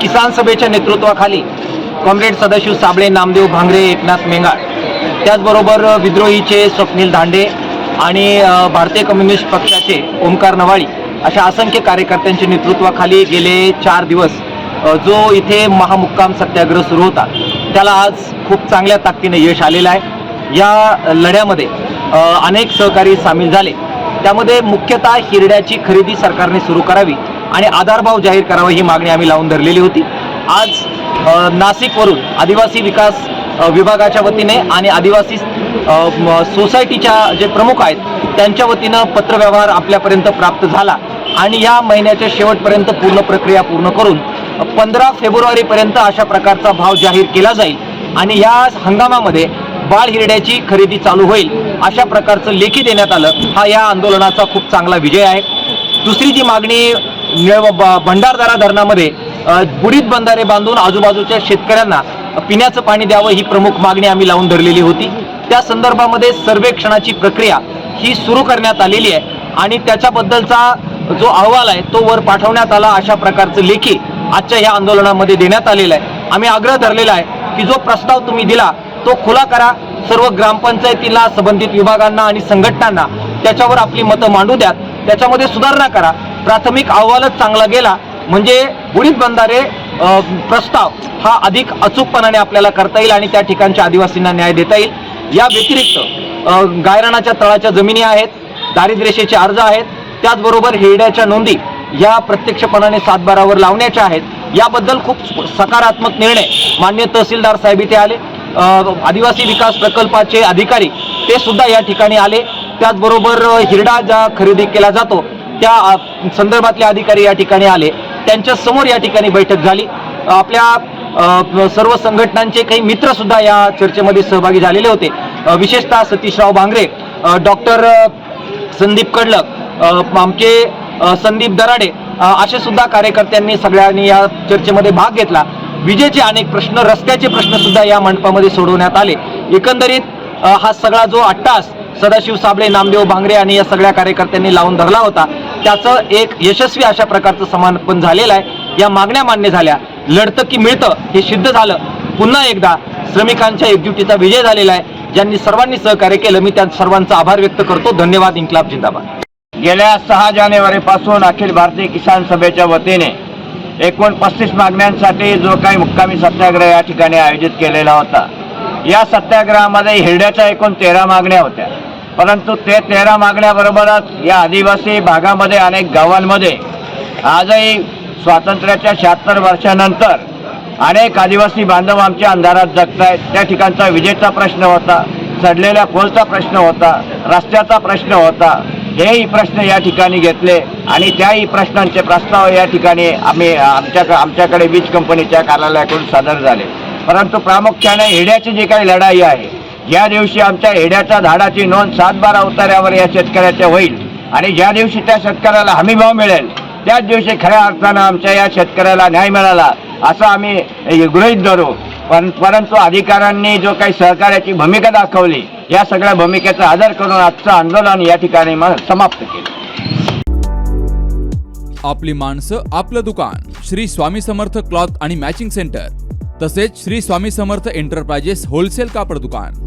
किसान सभेच्या नेतृत्वाखाली कॉम्रेड सदाशिव साबळे नामदेव भांगरे एकनाथ मेंगाळ. त्याचबरोबर विद्रोहीचे स्वप्नील धांडे आणि भारतीय कम्युनिस्ट पक्षाचे ओंकार नवाळी अशा असंख्य कार्यकर्त्यांच्या नेतृत्वाखाली गेले चार दिवस जो इथे महामुक्काम सत्याग्रह सुरू होता. त्याला आज खूप चांगल्या ताकदीने यश आलेलं आहे. या लढ्यामध्ये अनेक सहकारी सामील झाले. त्यामध्ये मुख्यतः हिरड्याची खरेदी सरकारने सुरू करावी आणि आधारभाव जाहीर करावा ही मागणी आम्ही लावून धरलेली होती. आज नाशिकवरून आदिवासी विकास विभागाच्या वतीने आणि आदिवासी सोसायटीच्या जे प्रमुख आहेत त्यांच्या वतीनं पत्रव्यवहार आपल्यापर्यंत प्राप्त झाला आणि या महिन्याच्या शेवटपर्यंत पूर्ण प्रक्रिया पूर्ण करून पंधरा फेब्रुवारीपर्यंत अशा प्रकारचा भाव जाहीर केला जाईल आणि या हंगामामध्ये बाळ हिरड्याची खरेदी चालू होईल अशा प्रकारचं लेखी देण्यात आलं. हा या आंदोलनाचा खूप चांगला विजय आहे. दुसरी जी मागणी भंडारदारा धरणामध्ये बुडीत बंधारे बांधून आजूबाजूच्या शेतकऱ्यांना पिण्याचं पाणी द्यावं ही प्रमुख मागणी आम्ही लावून धरलेली होती. त्या संदर्भामध्ये सर्वेक्षणाची प्रक्रिया ही सुरू करण्यात आलेली आहे आणि त्याच्याबद्दलचा जो अहवाल आहे तो वर पाठवण्यात आला अशा प्रकारचं लेखी आजच्या ह्या आंदोलनामध्ये देण्यात आलेलं आहे. आम्ही आग्रह धरलेला आहे की जो प्रस्ताव तुम्ही दिला तो खुला करा. सर्व ग्रामपंचायतीला संबंधित विभागांना आणि संघटनांना त्याच्यावर आपली मतं मांडू द्यात. त्याच्यामध्ये सुधारणा करा. प्राथमिक अहवालच चांगला गेला. म्हणजे बुडीत बंधारे प्रस्ताव हा अधिक अचूकपणाने आपल्याला करता येईल आणि त्या ठिकाणच्या आदिवासींना न्याय देता येईल. या व्यतिरिक्त गायरणाच्या गायरानाच्या तळाच्या जमिनी आहेत दारिद्र्यशेचे अर्ज आहेत त्याचबरोबर हिरड्याच्या नोंदी या प्रत्यक्षपणाने सातबारावर लावण्याच्या आहेत. याबद्दल खूप सकारात्मक निर्णय मान्य तहसीलदार साहेब इथे आले. आदिवासी विकास प्रकल्पाचे अधिकारी ते सुद्धा या ठिकाणी आले. त्याचबरोबर हिरडा ज्या खरेदी केला जातो त्या संदर्भातले अधिकारी या ठिकाणी आले. त्यांच्यासमोर या ठिकाणी बैठक झाली. आपल्या सर्व संघटनांचे काही मित्र सुद्धा या चर्चेमध्ये सहभागी झालेले होते. विशेषतः सतीशराव भांगरे डॉक्टर संदीप कडलक आमचे संदीप दराडे असे सुद्धा कार्यकर्त्यांनी सगळ्यांनी या चर्चेमध्ये भाग घेतला. विजेचे अनेक प्रश्न रस्त्याचे प्रश्न सुद्धा या मंडपामध्ये सोडवण्यात आले. एकंदरीत हा सगळा जो अट्टास सदाशिव साबळे नामदेव भांगरे आणि या सगळ्या कार्यकर्त्यांनी लावून धरला होता. त्याचं एक यशस्वी अशा प्रकारचं समापन झालेलं आहे. या मागण्या मान्य झाल्या. लढतं की मिळतं हे सिद्ध झालं. पुन्हा एकदा श्रमिकांच्या एकजुटीचा विजय झालेला आहे. ज्यांनी सर्वांनी सहकार्य केलं मी त्या सर्वांचा आभार व्यक्त करतो. धन्यवाद इन्कलाब जिंदाबाद. गेल्या सहा जानेवारीपासून अखिल भारतीय किसान सभेच्या वतीने एकूण पस्तीस मागण्यांसाठी जो काही मुक्कामी सत्याग्रह या ठिकाणी आयोजित केलेला होता. या सत्याग्रहामध्ये हिरड्याच्या एकूण तेरा मागण्या होत्या. परंतु ते तेरा मागण्याबरोबरच या आदिवासी भागामध्ये अनेक गावांमध्ये आजही स्वातंत्र्याच्या शहात्तर वर्षानंतर अनेक आदिवासी बांधव आमच्या अंधारात जगत आहेत त्या ठिकाणचा विजेचा प्रश्न होता सडलेल्या पोलचा प्रश्न होता रस्त्याचा प्रश्न होता. हेही प्रश्न या ठिकाणी घेतले आणि त्याही प्रश्नांचे प्रस्ताव या ठिकाणी आम्ही आमच्या आमच्याकडे वीज कंपनीच्या कार्यालयाकडून सादर झाले. परंतु प्रामुख्याने हिड्याची जी काही लढाई आहे ज्या दिवशी आमच्या हेड्याच्या झाडाची नोंद सातबारा उतार्यावर या शेतकऱ्याच्या होईल आणि ज्या दिवशी त्या शेतकऱ्याला हमीभाव मिळेल त्याच दिवशी खऱ्या अर्थानं आमच्या या शेतकऱ्याला न्याय मिळाला असं आम्ही गृहीत धरू. पण परंतु अधिकाऱ्यांनी जो काही सहकार्याची भूमिका दाखवली या सगळ्या भूमिकेचा आदर करून आजचं आंदोलन या ठिकाणी मग समाप्त केलं. आपली माणसं आपलं दुकान श्री स्वामी समर्थ क्लॉथ आणि मॅचिंग सेंटर तसेच श्री स्वामी समर्थ एंटरप्राइजेस होलसेल कापड दुकान.